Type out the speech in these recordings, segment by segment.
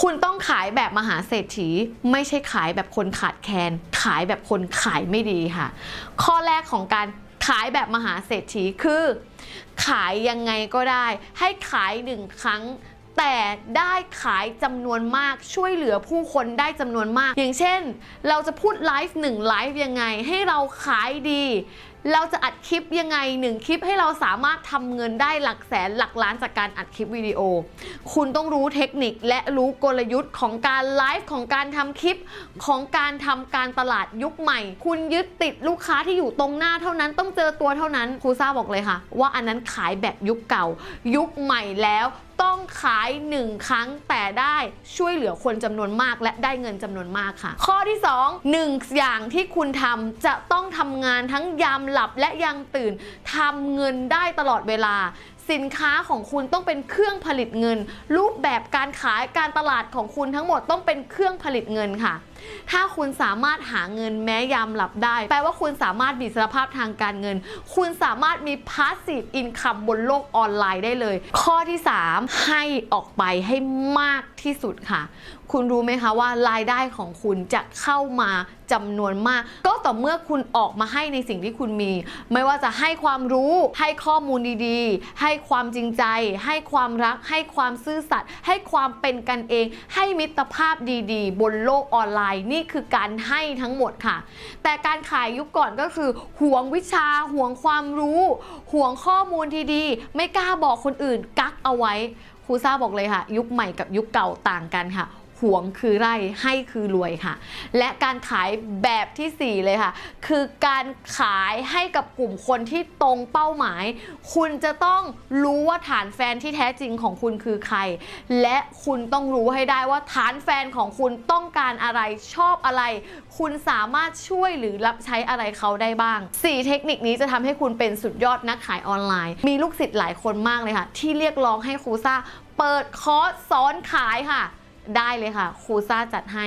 คุณต้องขายแบบมหาเศรษฐี ไม่ใช่ขายแบบคนขาดแคลนขายแบบคนขายไม่ดีค่ะ ข้อแรกของการขายแบบมหาเศรษฐีคือ ขายยังไงก็ได้ ให้ขายหนึ่งครั้ง แต่ได้ขายจำนวนมากช่วยเหลือผู้คนได้จำนวนมาก อย่างเช่น เราจะพูดไลฟ์หนึ่งไลฟ์ยังไง ให้เราขายดีเราจะอัดคลิปยังไงหนึ่งคลิปให้เราสามารถทำเงินได้หลักแสนหลักล้านจากการอัดคลิปวิดีโอ คุณต้องรู้เทคนิคและรู้กลยุทธ์ของการไลฟ์ของการทำคลิปของการทำการตลาดยุคใหม่ คุณยึดติดลูกค้าที่อยู่ตรงหน้าเท่านั้นต้องเจอตัวเท่านั้นครูซ่าบอกเลยค่ะ ว่าอันนั้นขายแบบยุคเก่า ยุคใหม่แล้วต้องขายหนึ่งครั้งแต่ได้ช่วยเหลือคนจำนวนมากและได้เงินจำนวนมากค่ะ ข้อที่2หนึ่งอย่างที่คุณทำจะต้องทำงานทั้งยามหลับและยังตื่นทำเงินได้ตลอดเวลาสินค้าของคุณต้องเป็นเครื่องผลิตเงิน รูปแบบการขายการตลาดของคุณทั้งหมดต้องเป็นเครื่องผลิตเงินค่ะถ้าคุณสามารถหาเงินแม้ยามหลับได้ แปลว่าคุณสามารถมีสรภาพทางการเงิน คุณสามารถมี passive income บนโลกออนไลน์ได้เลย ข้อที่ 3 ให้ออกไปให้มากที่สุดค่ะ คุณรู้ไหมคะว่ารายได้ของคุณจะเข้ามาจำนวนมาก ก็ต่อเมื่อคุณออกมาให้ในสิ่งที่คุณมี ไม่ว่าจะให้ความรู้ให้ข้อมูลดีๆ ให้ความจริงใจ ให้ความรัก ให้ความซื่อสัตย์ให้ความเป็นกันเอง ให้มิตรภาพดีๆ บนโลกออนไลน์นี่คือการให้ทั้งหมดค่ะ แต่การขายยุคก่อนก็คือห่วงวิชาห่วงความรู้ห่วงข้อมูลที่ดี ไม่กล้าบอกคนอื่นกักเอาไว้ครูซ่าบอกเลยค่ะ ยุคใหม่กับยุคเก่าต่างกันค่ะ หวงคือไร่ให้คือรวยค่ะ และการขายแบบทีสี่ 4 เลยค่ะ คือการขายให้กับกลุ่มคนที่ตรงเป้าหมาย คุณจะต้องรู้ว่าฐานแฟนที่แท้จริงของคุณคือใคร และคุณต้องรู้ให้ได้ว่าฐานแฟนของคุณต้องการอะไรชอบอะไร คุณสามารถช่วยหรือรับใช้อะไรเขาได้บ้าง 4 เทคนิคนี้จะทำให้คุณเป็นสุดยอดนักขายออนไลน์ มีลูกศิษย์หลายคนมากเลยค่ะ ที่เรียกร้องให้ครูซ่าเปิดคอร์สสอนขายค่ะ ได้เลยค่ะครูซ่าจัดให้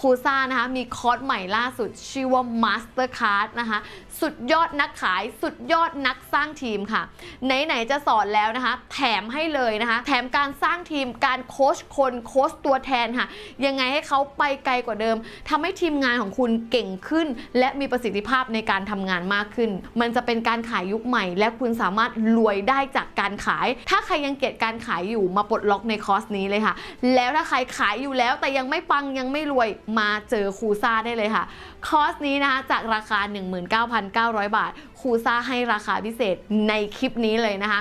ครูซ่านะคะมีคอร์สใหม่ล่าสุด ชื่อว่า Master Card นะคะ สุดยอดนักขายสุดยอดนักสร้างทีมค่ะ ไหน ๆ จะสอนแล้วนะคะ แถมให้เลยนะคะ แถมการสร้างทีมการโค้ชคนโค้ชตัวแทนค่ะ ยังไงให้เขาไปไกลกว่าเดิมทำให้ทีมงานของคุณเก่งขึ้น และมีประสิทธิภาพในการทำงานมากขึ้น มันจะเป็นการขายยุคใหม่ และคุณสามารถรวยได้จากการขาย ถ้าใครยังเกลียดการขายอยู่มาปลดล็อกในคอร์สนี้เลยค่ะ แล้วถ้าใครขายอยู่แล้ว แต่ยังไม่ปังยังไม่รวยมาเจอครูซ่าได้เลยค่ะ คอร์สนี้นะคะจากราคา 19,900 บาทครูซ่าให้ราคาพิเศษในคลิปนี้เลยนะคะ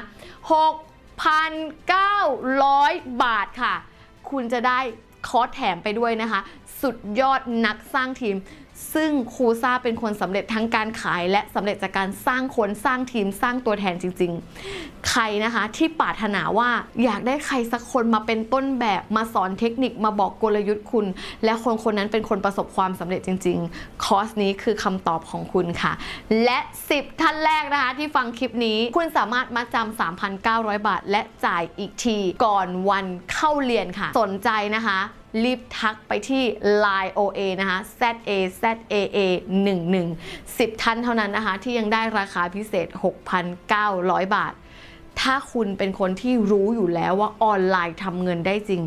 6,900 บาทค่ะ คุณจะได้คอร์สแถมไปด้วยนะคะ สุดยอดนักสร้างทีม ซึ่งครูซาเป็นคนสำเร็จทั้งการขาย และสำเร็จจากการสร้างคนสร้างทีมสร้างตัวแทนจริง ๆ ใครนะคะที่ปรารถนาว่าอยากได้ใครสักคนมาเป็นต้นแบบมาสอนเทคนิคมาบอกกลยุทธ์คุณ และคนคนนั้นเป็นคนประสบความสำเร็จจริง ๆ คอร์สนี้คือคำตอบของคุณค่ะ และ 10 ท่านแรกนะคะที่ฟังคลิปนี้คุณสามารถมาจำ3,900 บาท และจ่ายอีกทีก่อนวันเข้าเรียนค่ะ สนใจนะคะ รีบทักไปที่ Line OA นะคะ ZA ZAA 11 10 ท่านเท่านั้นนะคะ ที่ยังได้ราคาพิเศษ 6,900 บาท ถ้าคุณเป็นคนที่รู้อยู่แล้วว่าออนไลน์ทำเงินได้จริง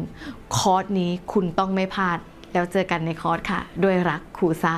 คอร์สนี้คุณต้องไม่พลาด แล้วเจอกันในคอร์สค่ะ ด้วยรักครูซ่า